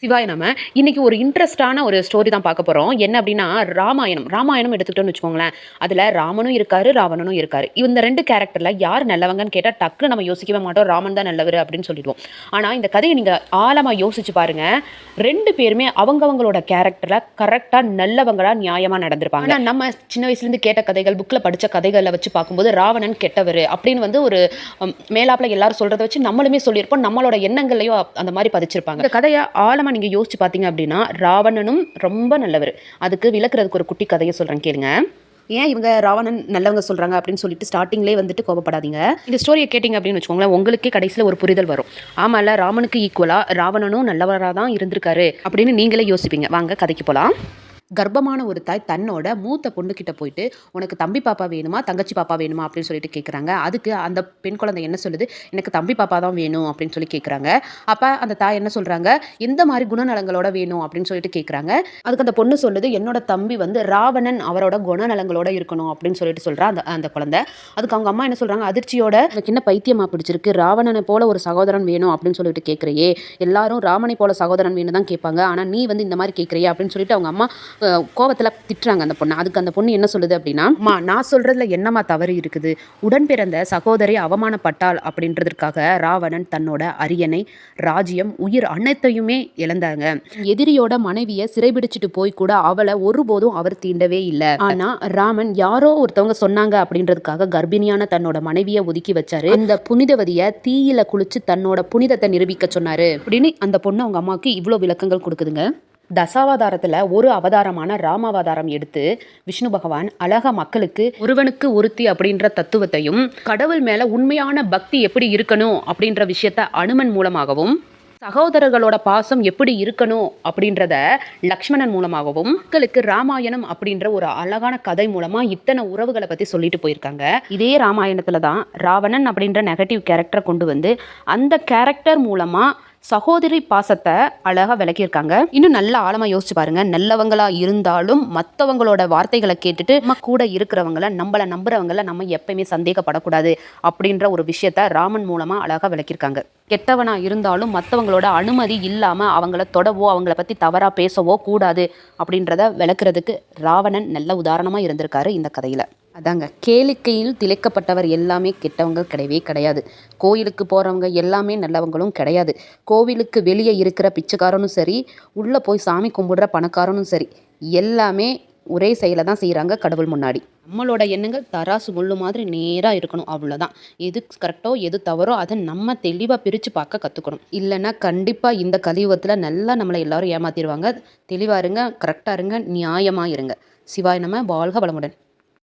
சிவாய நம்ம இன்னைக்கு ஒரு இன்ட்ரெஸ்டான ஒரு ஸ்டோரி தான் பார்க்க போகிறோம் என்ன அப்படின்னா ராமாயணம். ராமாயணம் எடுத்துக்கிட்டோம்னு வச்சுக்கோங்களேன். அதில் ராமனும் இருக்காரு ராவணனும் இருக்காரு. இந்த ரெண்டு கேரக்டரில் யார் நல்லவங்கன்னு கேட்டால் டக்குன்னு நம்ம யோசிக்கவே மாட்டோம். ராமன் தான் நல்லவர் அப்படின்னு சொல்லிடுவோம். ஆனால் இந்த கதையை நீங்கள் ஆழமாக யோசிச்சு பாருங்க. ரெண்டு பேருமே அவங்கவங்களோட கேரக்டரில் கரெக்டாக நல்லவங்களா நியாயமாக நடந்திருப்பாங்க. ஆனால் நம்ம சின்ன வயசுலேருந்து கேட்ட கதைகள் புக்கில் படித்த கதைகளை வச்சு பார்க்கும்போது ராவணன் கெட்டவர் அப்படின்னு வந்து ஒரு மேலாப்புல எல்லாரும் சொல்கிறத வச்சு நம்மளுமே சொல்லியிருப்போம். நம்மளோட எண்ணங்களையும் அந்த மாதிரி பதிச்சிருப்பாங்க. இந்த கதையை ஆழமாக நீங்கள் யோசிச்சு பார்த்தீங்க அப்படின்னா ராவணனும் ரொம்ப நல்லவர். அதுக்கு விளக்குறதுக்கு ஒரு குட்டி கதையை சொல்கிறேன் கேளுங்க. ஏன் இவங்க ராவணன் நல்லவங்க சொல்கிறாங்க அப்படின்னு சொல்லிட்டு ஸ்டார்டிங்லேயே வந்துட்டு கோபப்படாதீங்க. இந்த ஸ்டோரியை கேட்டிங்க அப்படின்னு வச்சுக்கோங்களேன் உங்களுக்கே கடைசியில் ஒரு புரிதல் வரும். ஆமாம்ல ராமனுக்கு ஈக்குவலாக ராவணனும் நல்லவராக தான் இருந்திருக்காரு அப்படின்னு நீங்களே யோசிப்பீங்க. வாங்க கதைக்கு போகலாம் கர்ப்பமான ஒரு தாய் தன்னோட மூத்த பொண்ணுக்கிட்ட போயிட்டு உனக்கு தம்பி பாப்பா வேணுமா? தங்கச்சி பாப்பா வேணுமா? அப்படின்னு சொல்லிட்டு கேட்குறாங்க அதுக்கு அந்த பெண் குழந்தை என்ன சொல்லுது? எனக்கு தம்பி பாப்பா தான் வேணும். அப்படின்னு சொல்லி கேட்குறாங்க அப்போ அந்த தாய் என்ன சொல்கிறாங்க எந்த மாதிரி குணநலங்களோட வேணும். அப்படின்னு சொல்லிட்டு கேட்குறாங்க அதுக்கு அந்த பொண்ணு சொல்லுது என்னோட தம்பி வந்து ராவணன் அவரோட குணநலங்களோட இருக்கணும். அப்படின்னு சொல்லிட்டு சொல்கிறா அந்த அந்த குழந்தை. அதுக்கு அவங்க அம்மா என்ன சொல்கிறாங்க அதிர்ச்சியோட எனக்கு என்ன பைத்தியமாக பிடிச்சிருக்கு? ராவணனை போல ஒரு சகோதரன் வேணும். அப்படின்னு சொல்லிட்டு கேட்குறியே எல்லாரும் ராமனை போல சகோதரன் வேணும் தான் கேட்பாங்க. ஆனால் நீ வந்து இந்த மாதிரி கேட்குறியே அப்படின்னு சொல்லிட்டு அவங்க அம்மா கோவத்தில் திட்டுறாங்க அந்த பொண்ணு. அதுக்கு அந்த பொண்ணு என்ன சொல்லுது அப்படின்னா அம்மா நான் சொல்கிறதுல என்னம்மா தவறு இருக்குது? உடன் பிறந்த சகோதரி அவமானப்பட்டாள் அப்படின்றதுக்காக ராவணன் தன்னோட அரியணை ராஜ்யம் உயிர் அனைத்தையுமே இழந்தாங்க. எதிரியோட மனைவியை சிறைபிடிச்சிட்டு போய் கூட அவளை ஒருபோதும் அவர் தீண்டவே இல்லை. ஆனால் ராமன் யாரோ ஒருத்தவங்க சொன்னாங்க அப்படின்றதுக்காக கர்ப்பிணியான தன்னோட மனைவியை ஒதுக்கி வச்சாரு. அந்த புனிதவதியை தீயில குளிச்சு தன்னோட புனிதத்தை நிரூபிக்க சொன்னாரு. அப்படின்னு அந்த பொண்ணு அவங்க அம்மாவுக்கு இவ்வளோ விளக்கங்கள் கொடுக்குதுங்க. தசாவதாரத்தில் ஒரு அவதாரமான ராமாவதாரம் எடுத்து விஷ்ணு பகவான் அழகா மக்களுக்கு ஒருவனுக்கு ஒருத்தி அப்படின்ற தத்துவத்தையும் கடவுள் மேலே உண்மையான பக்தி எப்படி இருக்கணும் அப்படின்ற விஷயத்த அனுமன் மூலமாகவும் சகோதரர்களோட பாசம் எப்படி இருக்கணும் அப்படின்றத லக்ஷ்மணன் மூலமாகவும் மக்களுக்கு ராமாயணம் அப்படின்ற ஒரு அழகான கதை மூலமா இத்தனை உறவுகளை பத்தி சொல்லிட்டு போயிருக்காங்க. இதே ராமாயணத்துல தான் ராவணன் அப்படின்ற நெகட்டிவ் கேரக்டரை கொண்டு வந்து அந்த கேரக்டர் மூலமா சகோதரி பாசத்தை அழகாக விளக்கியிருக்காங்க. இன்னும் நல்ல ஆழமாக யோசிச்சு பாருங்க. நல்லவங்களா இருந்தாலும் மற்றவங்களோட வார்த்தைகளை கேட்டுட்டு நம்ம கூட இருக்கிறவங்கள நம்மளை நம்புறவங்கள நம்ம எப்பயுமே சந்தேகப்படக்கூடாது அப்படின்ற ஒரு விஷயத்த ராமன் மூலமாக அழகாக விளக்கியிருக்காங்க. கெட்டவனா இருந்தாலும் மற்றவங்களோட அனுமதி இல்லாமல் அவங்கள தொடவோ அவங்கள பற்றி தவறாக பேசவோ கூடாது அப்படின்றத விளக்குறதுக்கு ராவணன் நல்ல உதாரணமாக இருந்திருக்காரு இந்த கதையில். அதாங்க கேளிக்கையில் திளைக்கப்பட்டவர் எல்லாமே கெட்டவங்க கிடையவே கிடையாது. கோயிலுக்கு போகிறவங்க எல்லாமே நல்லவங்களும் கிடையாது. கோவிலுக்கு வெளியே இருக்கிற பிச்சைக்காரனும் சரி உள்ளே போய் சாமி கும்பிடுற பணக்காரனும் சரி எல்லாமே ஒரே செயலை தான் செய்கிறாங்க கடவுள் முன்னாடி. நம்மளோட எண்ணங்கள் தராசு முள்ளு மாதிரி நேராக இருக்கணும் அவ்வளோதான் எது கரெக்டோ எது தவறோ அதை நம்ம தெளிவாக பிரித்து பார்க்க கற்றுக்கணும் இல்லைன்னா கண்டிப்பாக இந்த கலியுகத்தில் நல்லா நம்மளை எல்லோரும் ஏமாத்திடுவாங்க. தெளிவாக இருங்க கரெக்டாக இருங்க நியாயமாக இருங்க. சிவாய் நம்ம வாழ்க வளமுடன்.